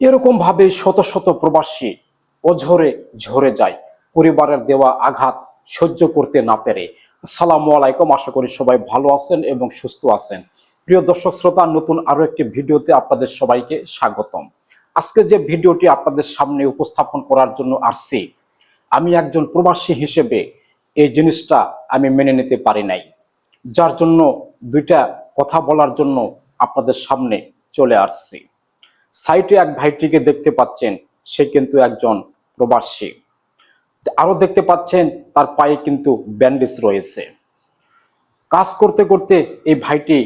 এরকম ভাবে শত শত প্রবাসী অঝরে ঝরে যায়। পরিবারের দেওয়া আঘাত সহ্য করতে না পেরে। সালাম আলাইকুম, আশা করি সবাই ভালো আছেন এবং সুস্থ আছেন। প্রিয় দর্শক শ্রোতা, নতুন আরও একটি ভিডিওতে আপনাদের সবাইকে স্বাগতম। আজকে যে ভিডিওটি আপনাদের সামনে উপস্থাপন করার জন্য আসছি, আমি একজন প্রবাসী হিসেবে এই জিনিসটা আমি মেনে নিতে পারি নাই। যার জন্য দুইটা কথা বলার জন্য আপনাদের সামনে চলে আসছি। সাইটে এক ভাইটিকে দেখতে পাচ্ছেন, সে কিন্তু একজন প্রবাসী। আরও দেখতে পাচ্ছেন, তার পায়ে কিন্তু ব্যান্ডেজ রয়েছে। কাজ করতে করতে এই ভাইটি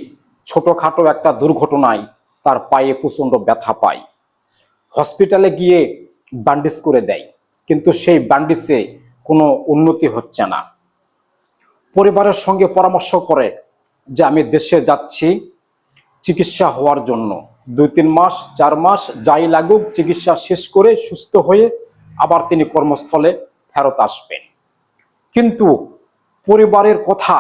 ছোটখাটো একটা দুর্ঘটনায় তার পায়ে প্রচণ্ড ব্যথা পায়। হসপিটালে গিয়ে ব্যান্ডেজ করে দেয়, কিন্তু সেই ব্যান্ডেজে কোনো উন্নতি হচ্ছে না। পরিবারের সঙ্গে পরামর্শ করে যে, আমি দেশে যাচ্ছি চিকিৎসা হওয়ার জন্য। দুই, তিন মাস, চার মাস যাই লাগুক, চিকিৎসা শেষ করে সুস্থ হয়ে আবার তিনি কর্মস্থলে ফেরত আসবেন। কিন্তু পরিবারের কথা,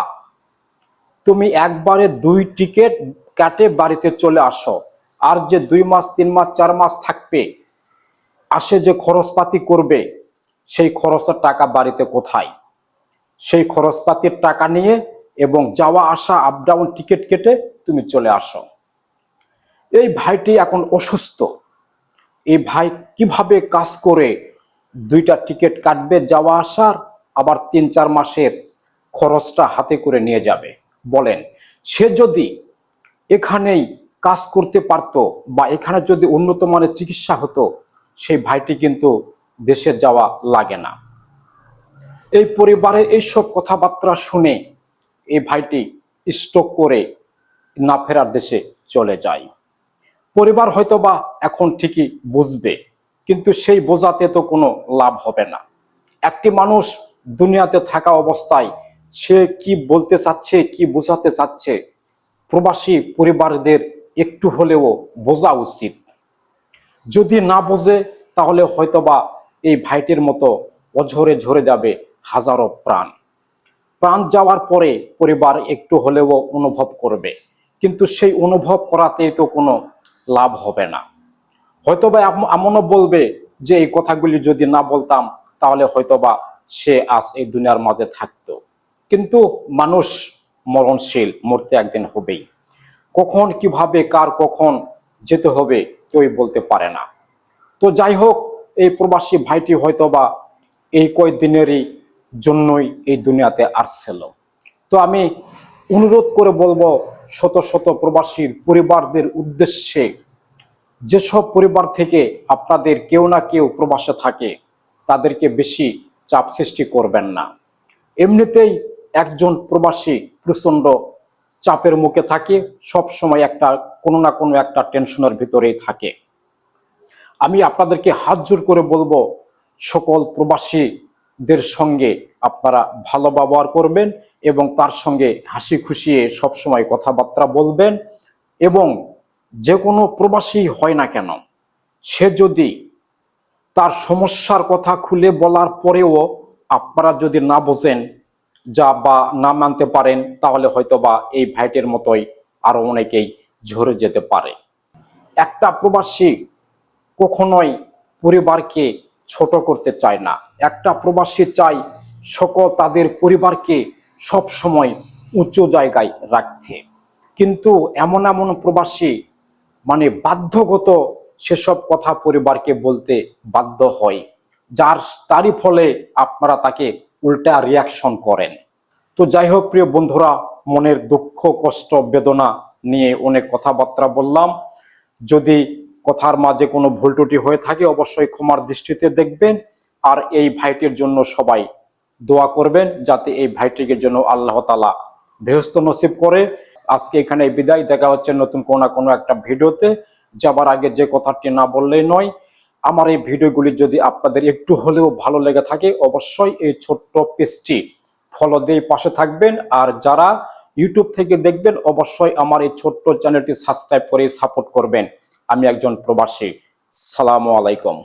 তুমি একবারে দুই টিকিট কাটে বাড়িতে চলে আসো। আর যে দুই মাস, তিন মাস, চার মাস থাকবে, আসে যে খরচপাতি করবে, সেই খরচের টাকা বাড়িতে কোথায়? সেই খরচপাতির টাকা নিয়ে এবং যাওয়া, আসা আপ ডাউন টিকিট কেটে তুমি চলে আসো। এই ভাইটি এখন অসুস্থ। এই ভাই কীভাবে কাজ করে? দুইটা টিকিট কাটবে যাওয়া আসার, আবার তিন চার মাসের খরচটা হাতে করে নিয়ে যাবে। বলেন, সে যদি এখানেই কাজ করতে পারতো বা এখানে যদি উন্নত মানের চিকিৎসা হতো, সেই ভাইটি কিন্তু দেশে যাওয়া লাগে না। এই পরিবারের এইসব কথাবার্তা শুনে এই ভাইটি স্ট্রোক করে না ফেরার দেশে চলে যায়। পরিবার হয়তো বা এখন ঠিকই বুঝবে, কিন্তু সেই বোঝাতে তো কোনো লাভ হবে না। একটি মানুষ দুনিয়াতে থাকা অবস্থায় সে কি বলতে চাচ্ছে, কি বোঝাতে চাচ্ছে, প্রবাসী পরিবারদের একটু হলেও বোঝা উচিত। যদি না বোঝে, তাহলে হয়তোবা এই ভাইটির মতো অঝরে ঝরে যাবে হাজারো প্রাণ। প্রাণ যাওয়ার পরে পরিবার একটু হলেও অনুভব করবে, কিন্তু সেই অনুভব করাতেই তো কোনো লাভ হবে না। হয়তোবা এম- এমনও বলবে যে, এই কথাগুলি যদি না বলতাম, তাহলে হয়তোবা সে আজ এই দুনিয়ার মাঝে থাকতো। কিন্তু মানুষ মরণশীল, মরতে একদিন হবেই। কখন, কীভাবে, কার কখন যেতে হবে কেউই বলতে পারে না। তো যাই হোক, এই প্রবাসী ভাইটি হয়তোবা এই কয়েকদিনেরই জন্যই এই দুনিয়াতে আসছিল। তো আমি অনুরোধ করে বলব শত শত প্রবাসীর পরিবারদের উদ্দেশ্যে যেসব পরিবার থেকে আপনাদের কেউ না কেউ প্রবাসে থাকে, তাদেরকে বেশি চাপ সৃষ্টি করবেন না। এমনিতেই একজন প্রবাসী প্রচণ্ড চাপের মুখে থাকে, সব সময় একটা, কোনো না কোনো একটা টেনশনের ভিতরেই থাকে। আমি আপনাদেরকে হাত জোর করে বলব, সকল প্রবাসীদের সঙ্গে আপনারা ভালো ব্যবহার করবেন এবং তার সঙ্গে হাসি খুশিয়ে সবসময় কথাবার্তা বলবেন এবং যে কোনো প্রবাসী হয় না কেন, সে যদি তার সমস্যার কথা খুলে বলার পরেও আপনারা যদি না বোঝেন যা বা না মানতে পারেন, তাহলে হয়তো বা এই ভাইটের মতোই আরও অনেকেই ঝরে যেতে পারে। একটা প্রবাসী কখনোই পরিবারকে ছোট করতে চায় না। একটা প্রবাসী চাই সকল তাদের পরিবারকে সব সময় উঁচু জায়গায় রাখতে। কিন্তু এমন এমন প্রবাসী মানে বাধ্যগত সেসব কথা পরিবারকে বলতে বাধ্য হয়, যার তারই ফলে আপনারা তাকে উল্টা রিয়াকশন করেন। তো যাই হোক, প্রিয় বন্ধুরা, মনের দুঃখ, কষ্ট, বেদনা নিয়ে অনেক কথাবার্তা বললাম। যদি কথার মাঝে কোনো ভুল ত্রুটি হয়ে থাকে, অবশ্যই ক্ষমার দৃষ্টিতে দেখবেন। আর এই ভাইটির জন্য সবাই দোয়া করবেন যাতে এই ভাইটিকে জন্য আল্লাহ তালা বেহস্ত নসিব করে। আজকে এখানে বিদায়। দেখা হচ্ছে নতুন কোনো না কোনো একটা ভিডিওতে। যাবার আগে যে কথাটি না বললেই নয়, আমার এই ভিডিওগুলি যদি আপনাদের একটু হলেও ভালো লেগে থাকে, অবশ্যই এই ছোট্ট পেজটি ফলো দিয়ে পাশে থাকবেন। আর যারা ইউটিউব থেকে দেখবেন, অবশ্যই আমার এই ছোট্ট চ্যানেলটি সাবস্ক্রাইব করে সাপোর্ট করবেন। আমি একজন প্রবাসী। সালামু আলাইকুম।